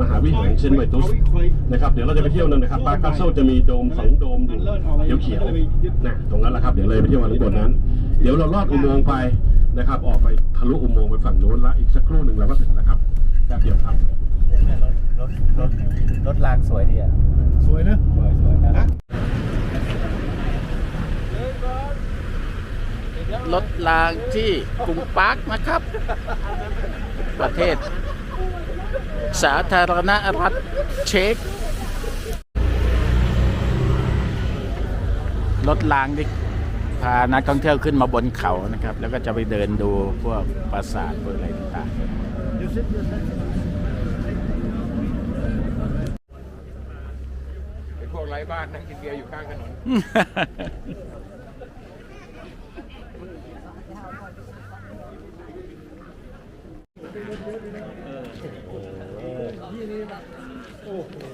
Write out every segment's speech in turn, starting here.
มหาวิหารเชนไวตุสนะครับเดี๋ยวเราจะไปเที่ยวนั่นนะครับปาร์คคาสเซิลจะมีโดมสองโดมอยู่เขียวๆนะตรงนั้นแหละครับเดี๋ยวเลยไปเที่ยววันข้บนนั้น เดี๋ยวเราลอดอุโมงค์ไปนะครับ ออกไปทะลุอุโมงค์ไปฝั่งโน้นแล้วอีกสักครู่หนึ่งเราก็ถึงแล้วครับแป๊บเดียวครับรถรถรถรางสวยดีอะสวยนะสวยสวยนะรถรางที่กรุงปาร์คนะครับ ประเทศ สาธารณรัฐเช็กรถรางที่พานักท่องเที่ยวขึ้นมาบนเขานะครับ แล้วก็จะไปเดินดูพวกปราสาทพวกอะไรต่างๆเป็นพวกไร้บ้านนั่งกินเบียร์อยู่ข้างถนน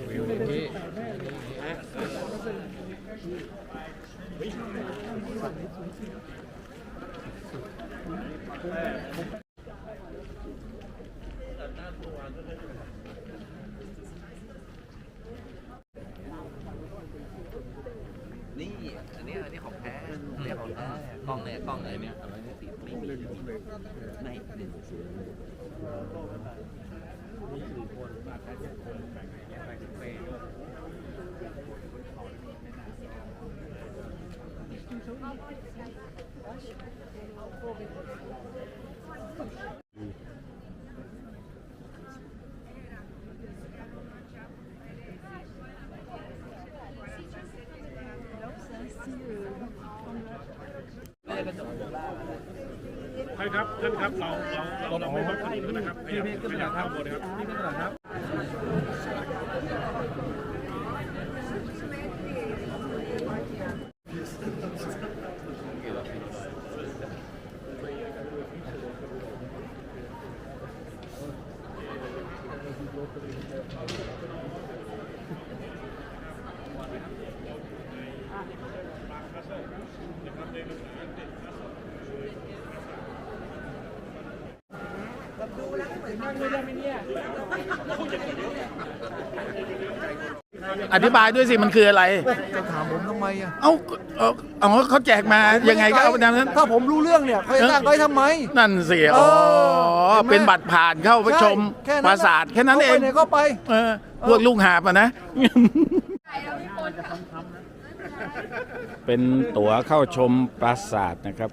วิวอย่างนี้นี่ อันนี้อันนี้ของแท้อันนี้ของแท้กล้องเนี่ยกล้องเลยเนี่ยอะไรเนี่ยติดไม่มีไม่หนึ่งศูนย์ ใช่ครับ ท่านครับเราเราเราไม่ลดถนนนะครับขยับขยับเข้าบนนะครับ อธิบายด้วยสิมันคืออะไร จะถามผมทำไมอะเอาเอาเอาเขาแจกมายังไงก็เอาไปตามนั้น ถ้าผมรู้เรื่องเนี่ยเขาจะตั้งไว้ทำไม นั่นสิเออ๋ออเห็นไหม เป็นบัตรผ่านเข้าไปชมใช่แค่ปราสาทแค่นั้นเองขาไปไหนก็ไป เออพวกลุงหาบอะนะ เป็นตั๋วเข้าชมปราสาทนะครับ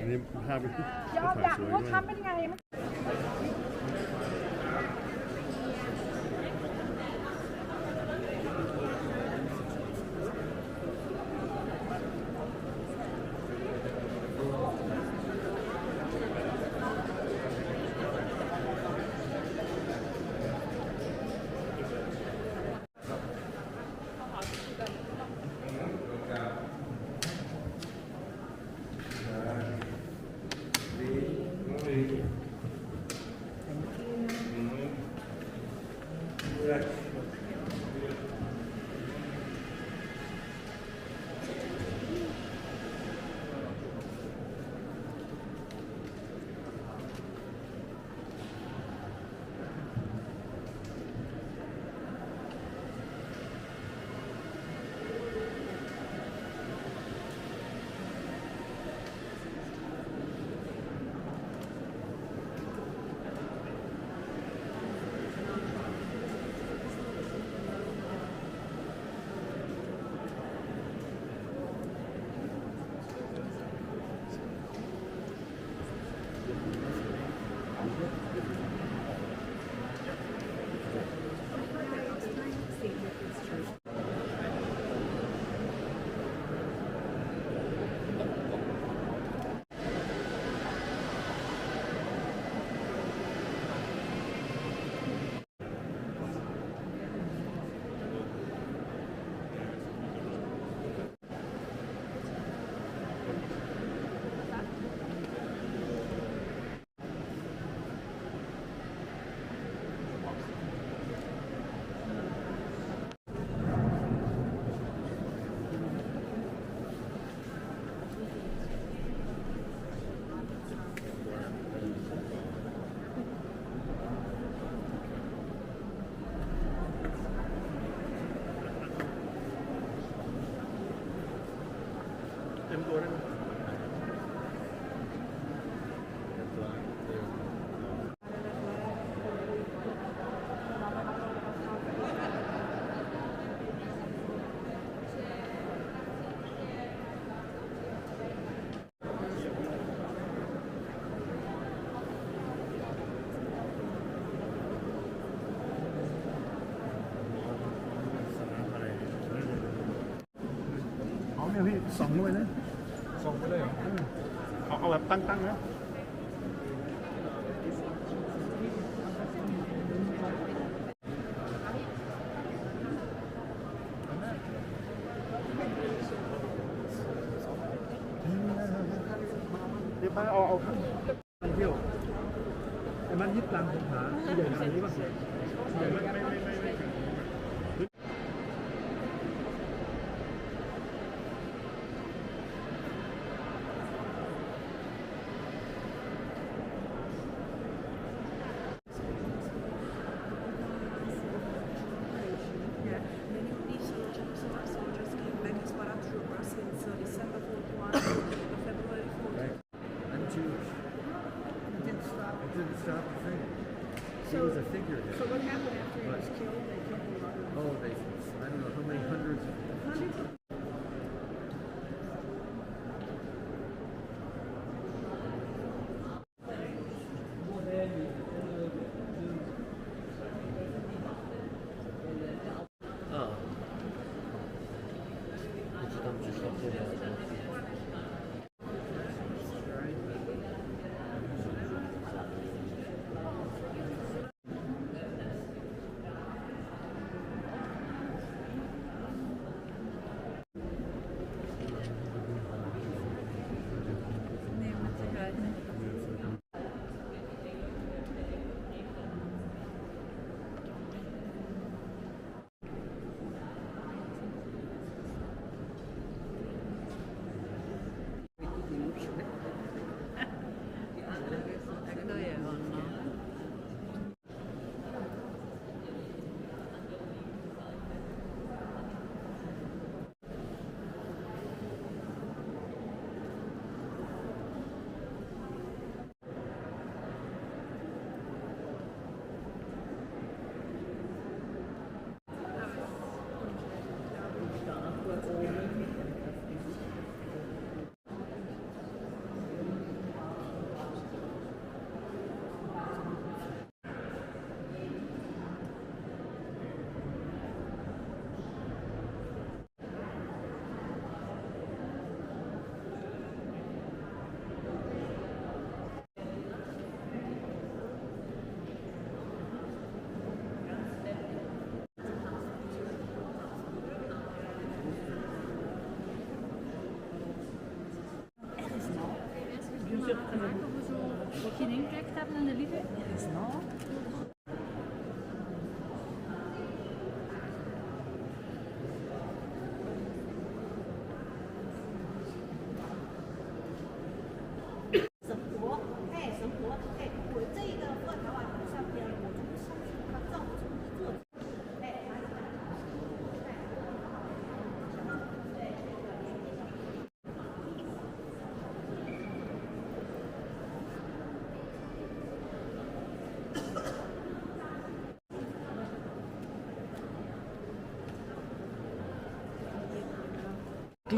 อันนี้ภาพยอดอยากรู้ว่าทำเป็นไง ส่องเข้าไปนะส่องไปเลยเหรอเอาเอาแบบตั้งๆนะเดี๋ยวไปเอาเอาข้างเที่ยวไอ้มันยึดตังผมหาใหญ่ขนาดนี้ป่ะไม่ไม่ไม่ไม่ไม่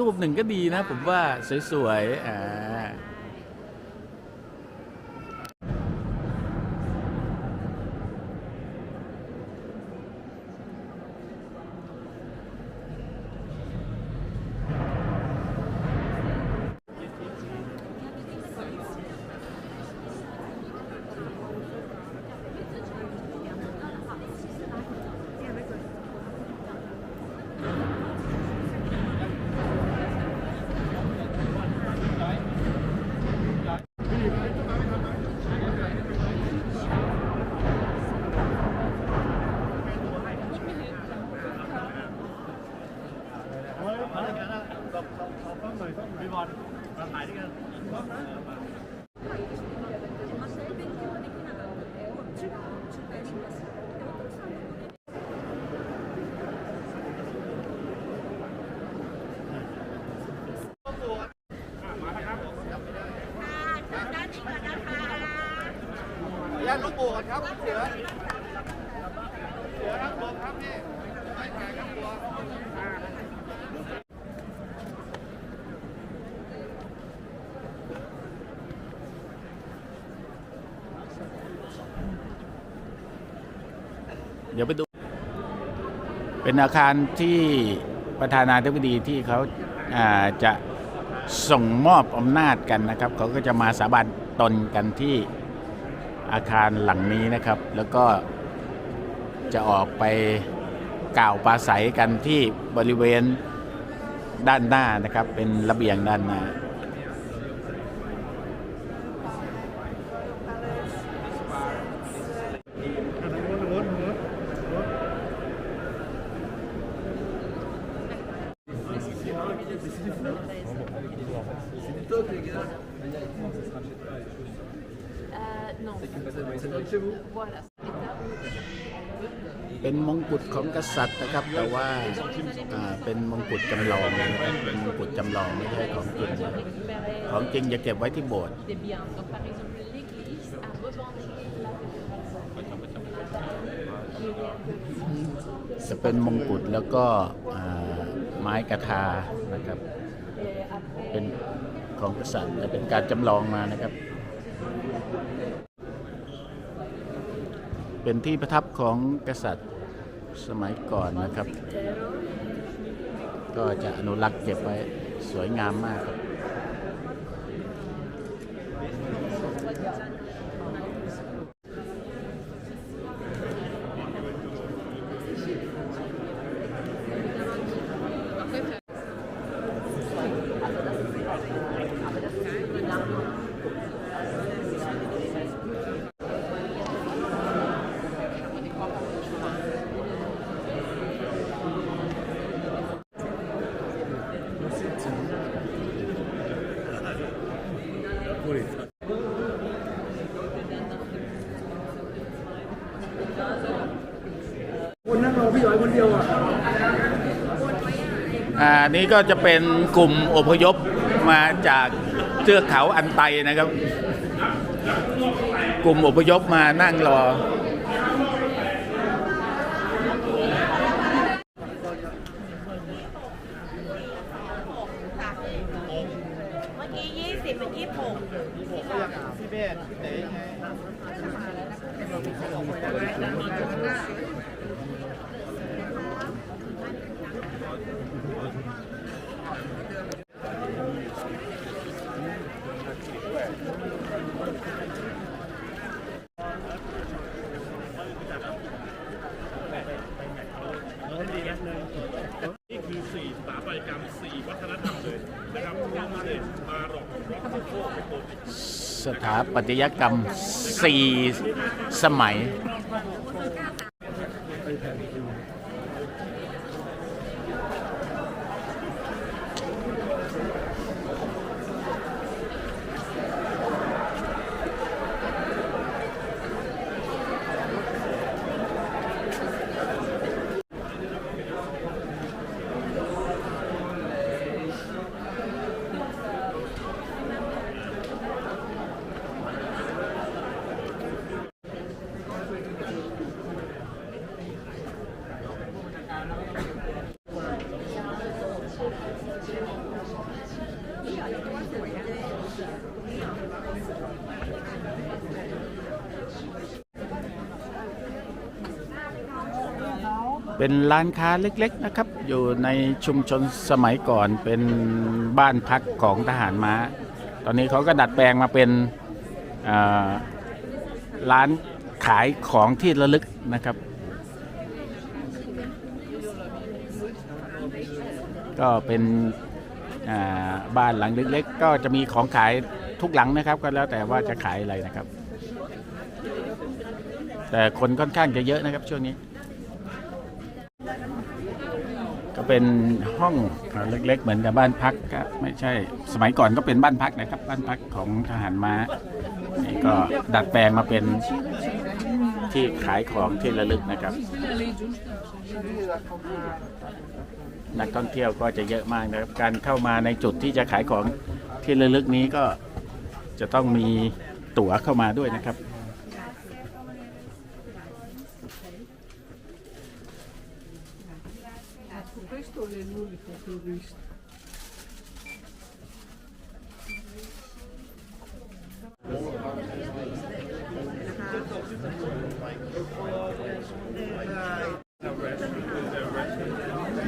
รูปหนึ่งก็ดีนะ ผมว่าสวยๆอ่า อนมาถ่ายด้วยกัน เดี๋ยวไปดู เป็นอาคารที่ประธานาธิบดีที่เขาาจะส่งมอบอำนาจกันนะครับ เขาก็จะมาสาบานตนกันที่อาคารหลังนี้นะครับ แล้วก็จะออกไปกล่าวปราศัยกันที่บริเวณด้านหน้านะครับ เป็นระเบียงด้านหน้า ทางโน้นทางโน้นทางโน้นทางโน้น Euh, non. Voilà. เป็นมงกุฎของกษัตริย์นะครับ แต่ว่าอ่าเป็นมงกุฎจำลองนะครับเป็นมงกุฎจำลองไม่ใช่ของจริงนะ Récupérer ของจริงจะเก็บไว้ที่โบสถ์ des biens. Donc, par exemple, l'église a revendu la จะเป็นมงกุฎแล้วก็ ไม้กระทานะครับ เป็นของกษัตริย์และเป็นการจำลองมานะครับ เป็นที่ประทับของกษัตริย์สมัยก่อนนะครับ ก็จะอนุรักษ์เก็บไว้สวยงามมากครับ คนนั่งรอพี่หอยคนเดียวอะอ่านี่ก็จะเป็นกลุ่มอพยพมาจากเทือกเขาอันไตนะครับ กลุ่มอพยพมานั่งรอ เมื่อกี้ยี่สิบเป็นยี่สิบหก พี่เบสพี่เต๋ไง นี่คือ 4 สถาปัตยกรรม 4 วัฒนธรรมเลยนะครับโรมันมาหรอกร็อกโกโก สถา ปัตยกรรม 4 สมัย เป็นร้านค้าเล็กๆนะครับ อยู่ในชุมชนสมัยก่อนเป็นบ้านพักของทหารม้า ตอนนี้เขาก็ดัดแปลงมาเป็นร้านขายของที่ระลึกนะครับ ก็เป็นบ้านหลังเล็กๆ ก็จะมีของขายทุกหลังนะครับ ก็แล้วแต่ว่าจะขายอะไรนะครับ แต่คนค่อนข้างจะเยอะนะครับช่วงนี้ ก็เป็นห้องเล็กๆ เหมือนกับบ้านพักครับไม่ใช่สมัยก่อนก็เป็นบ้านพักนะครับ บ้านพักของทหารม้านี่ก็ดัดแปลงมาเป็นที่ขายของที่ระลึกนะครับ นักท่องเที่ยวก็จะเยอะมากนะครับ การเข้ามาในจุดที่จะขายของที่ระลึกนี้ก็จะต้องมีตั๋วเข้ามาด้วยนะครับ ser nulo tudo isto.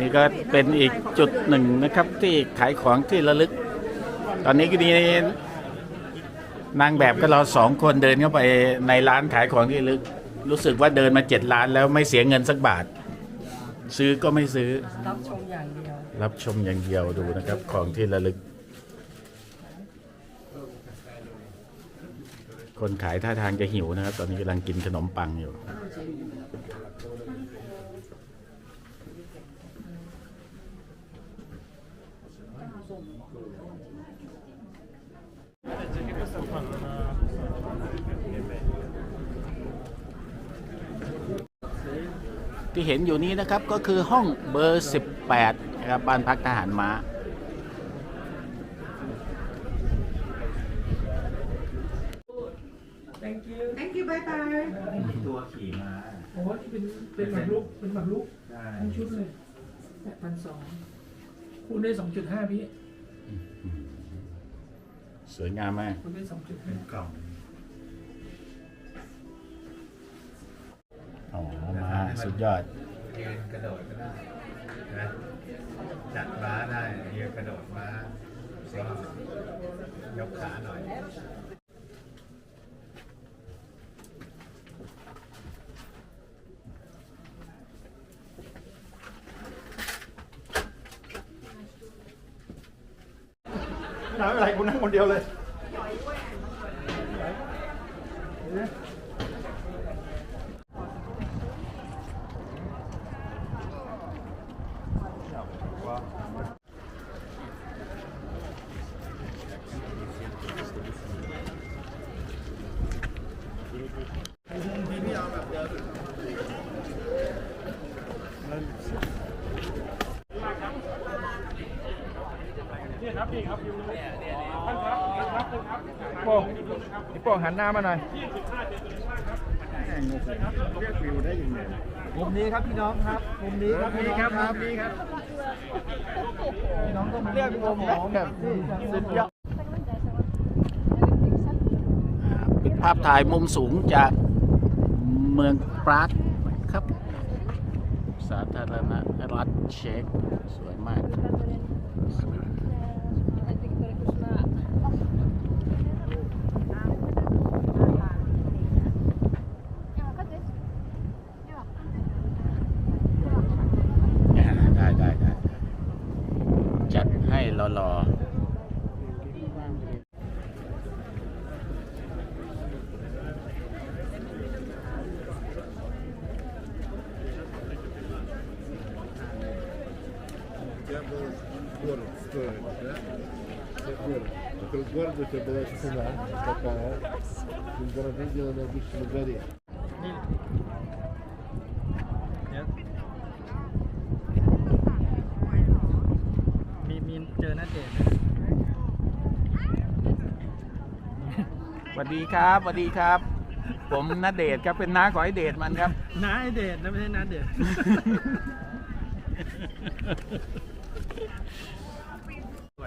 นี่ก็เป็นอีกจุดหนึ่งนะครับที่ขายของที่ระลึก ตอนนี้ก็มีนางแบบก็เราสองคนเดินเข้าไปในร้านขายของที่ระลึก รู้สึกว่าเดินมาเจ็ดร้านแล้วไม่เสียเงินสักบาท ซื้อก็ไม่ซื้อรับชมอย่างเดียว รับชมอย่างเดียวดูนะครับ ของที่ระลึก คนขายท่าทางจะหิวนะครับ ตอนนี้กำลังกินขนมปังอยู่ ที่เห็นอยู่นี้นะครับก็คือห้องเบอร์ 18นะครับบ้านพักทหารม้าตัวขี่ม้าโอ้นี่เป็นเป็นหมากรุกเป็นหมากรุกใช่ทั้งชุดเลยแปดพันสองคูณได้สองจุดห้าพี่สวยงามมากคูณได้สองจุดห้ากล่อง อ๋อ มาสุดยอด ยืนกระโดดก็ได้นะจัดม้าได้ยืนกระโดดม้าก็ยกขาหน่อย น้ำอะไรกูนั่งคนเดียวเลย โป้งพี่โป้งหันหน้ามาหน่อยมุมนี้ครับพี่น้องครับ มุมนี้ครับพี่น้องครับนี่ครับพี่น้องต้องเลือกมุมของแบบที่สุดยอดเป็นภาพถ่ายมุมสูงจากเมืองปรากครับ สาธารณรัฐเช็กสวยมาก ได้ได้ได้จัดให้รอๆ Quel sguardo che deve essere papà, ancora meglio nella Bulgaria. มีมีเจอหน้าเดชสวัสดีครับสวัสดีครับ ผมนาเดชน์ครับเป็นน้าของไอเดชน์มันครับ น้าไอเดชนะไม่ใช่น้าเดช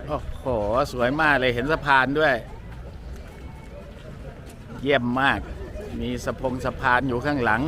โอ้โห สวยมากเลยเห็นสะพานด้วย เยี่ยมมาก มีสะพงสะพานอยู่ข้างหลัง